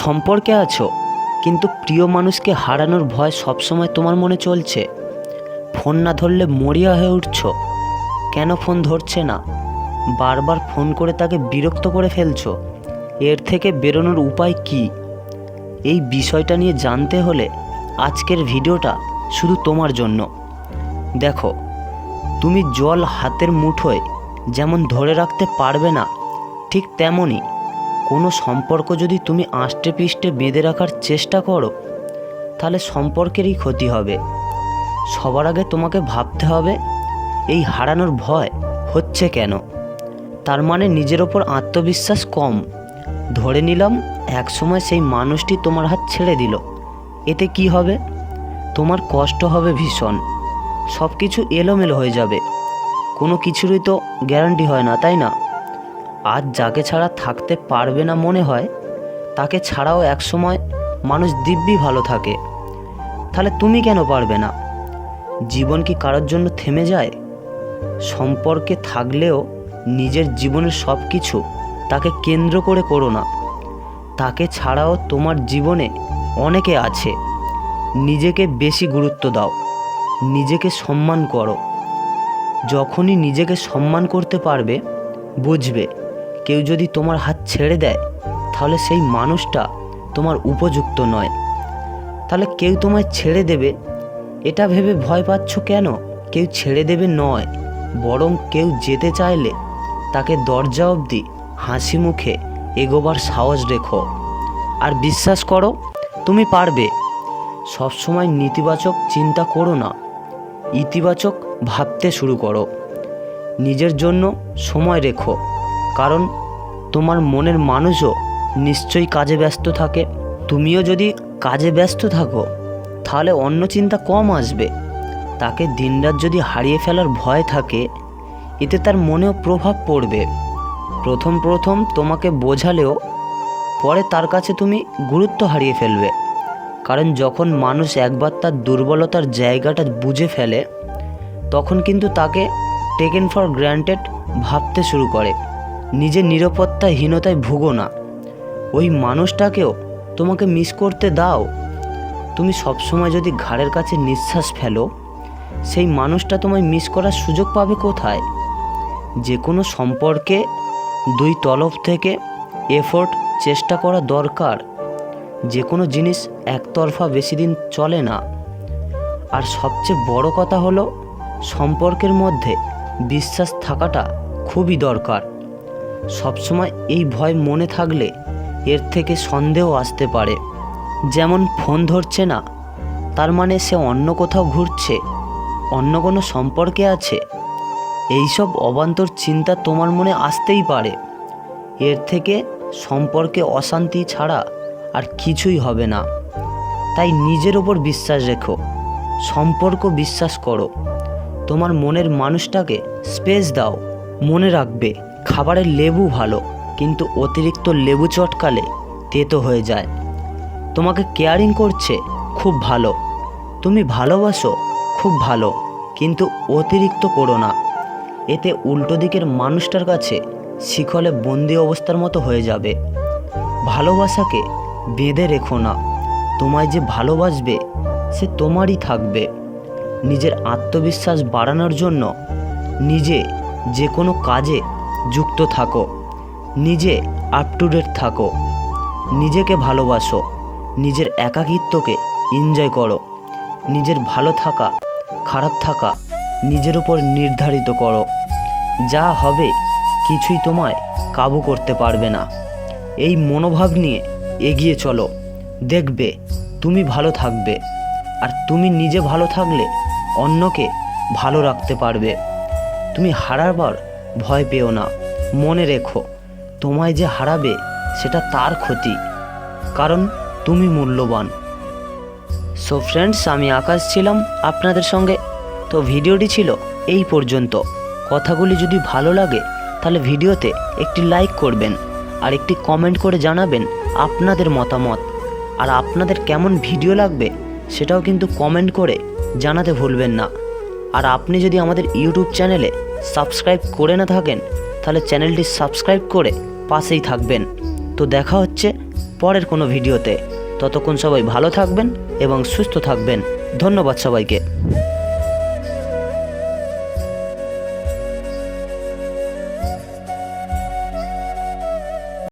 সম্পর্কে আছো, কিন্তু প্রিয় মানুষকে হারানোর ভয় সবসময় তোমার মনে চলছে। ফোন না ধরলে মরিয়া হয়ে উঠছো। কেন ফোন ধরছে না? বারবার ফোন করে তাকে বিরক্ত করে ফেলছো। এর থেকে বেরোনোর উপায় কি? এই বিষয়টা নিয়ে জানতে হলে আজকের ভিডিওটা শুধু তোমার জন্য। দেখো, তুমি জল হাতের মুঠোয় যেমন ধরে রাখতে পারবে না, ঠিক তেমনই কোনো সম্পর্ক যদি তুমি আষ্টে পিষ্টে বেঁধে রাখার চেষ্টা করো, তাহলে সম্পর্কেরই ক্ষতি হবে। সবার আগে তোমাকে ভাবতে হবে, এই হারানোর ভয় হচ্ছে কেন? তার মানে নিজের ওপর আত্মবিশ্বাস কম। ধরে নিলাম, একসময় সেই মানুষটি তোমার হাত ছেড়ে দিল। এতে কি হবে? তোমার কষ্ট হবে ভীষণ। সব কিছু এলোমেলো হয়ে যাবে। কোনো কিছুরই তো গ্যারান্টি হয় না, তাই না? আজ যাকে ছাড়া থাকতে পারবে না মনে হয়, তাকে ছাড়াও একসময় মানুষ দিব্যি ভালো থাকে। তাহলে তুমি কেন পারবে না? জীবন কি কারোর জন্য থেমে যায়? সম্পর্কে থাকলেও নিজের জীবনের সব কিছু তাকে কেন্দ্র করে করো না। তাকে ছাড়াও তোমার জীবনে অনেকে আছে। নিজেকে বেশি গুরুত্ব দাও, নিজেকে সম্মান করো। যখনই নিজেকে সম্মান করতে পারবে, বুঝবে কেউ যদি তোমার হাত ছেড়ে দেয়, তাহলে সেই মানুষটা তোমার উপযুক্ত নয়। তাহলে কেউ তোমায় ছেড়ে দেবে? এটা ভেবে ভয় পাচ্ছ কেন? কেউ ছেড়ে দেবে নয়, বরং কেউ যেতে চাইলে তাকে দরজা অবধি হাসি মুখে এগোবার সাহস রেখো। আর বিশ্বাস করো, তুমি পারবে। সবসময় নেতিবাচক চিন্তা করো না, ইতিবাচক ভাবতে শুরু করো। নিজের জন্য সময় রেখো। কারণ তোমার মনের মানুষও নিশ্চয়ই কাজে ব্যস্ত থাকে। তুমিও যদি কাজে ব্যস্ত থাকো, তাহলে অন্য চিন্তা কম আসবে। তাকে দিনরাত যদি হারিয়ে ফেলার ভয় থাকে, এতে তার মনেও প্রভাব পড়বে। প্রথম প্রথম তোমাকে বোঝালেও পরে তার কাছে তুমি গুরুত্ব হারিয়ে ফেলবে। কারণ যখন মানুষ একবার তার দুর্বলতার জায়গাটা বুঝে ফেলে, তখন কিন্তু তাকে টেকেন ফর গ্র্যান্টেড ভাবতে শুরু করে। নিজের নিরাপত্তাহীনতায় ভুগো না। ওই মানুষটাকেও তোমাকে মিস করতে দাও। তুমি সবসময় যদি ঘাড়ের কাছে নিঃশ্বাস ফেলো, সেই মানুষটা তোমায় মিস করার সুযোগ পাবে কোথায়? যে কোনো সম্পর্কে দুই তরফ থেকে এফোর্ট চেষ্টা করা দরকার। যে কোনো জিনিস একতরফা বেশি দিন চলে না। আর সবচেয়ে বড় কথা হলো, সম্পর্কের মধ্যে বিশ্বাস থাকাটা খুবই দরকার। সবসময় এই ভয় মনে থাকলে এর থেকে সন্দেহ আসতে পারে। যেমন ফোন ধরছে না, তার মানে সে অন্য কোথাও ঘুরছে, অন্য কোনো সম্পর্কে আছে। এইসব অবান্তর চিন্তা তোমার মনে আসতেই পারে। এর থেকে সম্পর্কে অশান্তি ছাড়া আর কিছুই হবে না। তাই নিজের ওপর বিশ্বাস রেখো, সম্পর্ক বিশ্বাস করো। তোমার মনের মানুষটাকে স্পেস দাও, মনে রাখবে। খাবারের লেবু ভালো, কিন্তু অতিরিক্ত লেবু চটকালে তেতো হয়ে যায়। তোমাকে কেয়ারিং করছে খুব ভালো। তুমি ভালোবাসো খুব ভালো, কিন্তু অতিরিক্ত করো না। এতে উল্টো দিকের মানুষটার কাছে শিখলে বন্দি অবস্থার মতো হয়ে যাবে। ভালোবাসাকে বেঁধে রেখো না। তোমায় যে ভালোবাসবে, সে তোমারই থাকবে। নিজের আত্মবিশ্বাস বাড়ানোর জন্য নিজে যে কোনো কাজে যুক্ত থাকো। নিজে আপ টু ডেট থাকো। নিজেকে ভালোবাসো। নিজের একাকিত্বকে এনজয় করো। নিজের ভালো থাকা, খারাপ থাকা নিজের উপর নির্ধারিত করো। যা হবে কিছুই তোমায় কাবু করতে পারবে না। এই মনোভাব নিয়ে এগিয়ে চলো। দেখবে তুমি ভালো থাকবে। আর তুমি নিজে ভালো থাকলে অন্যকে ভালো রাখতে পারবে। তুমি হারাবার ভয় পেও না। মনে রেখো, তোমায় যে হারাবে, সেটা তার ক্ষতি, কারণ তুমি মূল্যবান। সো ফ্রেন্ডস আমি আকাশ ছিলাম আপনাদের সঙ্গে। তো ভিডিওটি ছিল এই পর্যন্ত। কথাগুলি যদি ভালো লাগে, তাহলে ভিডিওতে একটি লাইক করবেন আর একটি কমেন্ট করে জানাবেন আপনাদের মতামত। আর আপনাদের কেমন ভিডিও লাগবে, সেটাও কিন্তু কমেন্ট করে জানাতে ভুলবেন না। আর আপনি যদি আমাদের ইউটিউব চ্যানেলে সাবস্ক্রাইব করে না থাকেন, তাহলে চ্যানেলটি সাবস্ক্রাইব করে পাশেই থাকবেন। তো দেখা হচ্ছে পরের কোনো ভিডিওতে। ততক্ষণ সবাই ভালো থাকবেন এবং সুস্থ থাকবেন। ধন্যবাদ সবাইকে।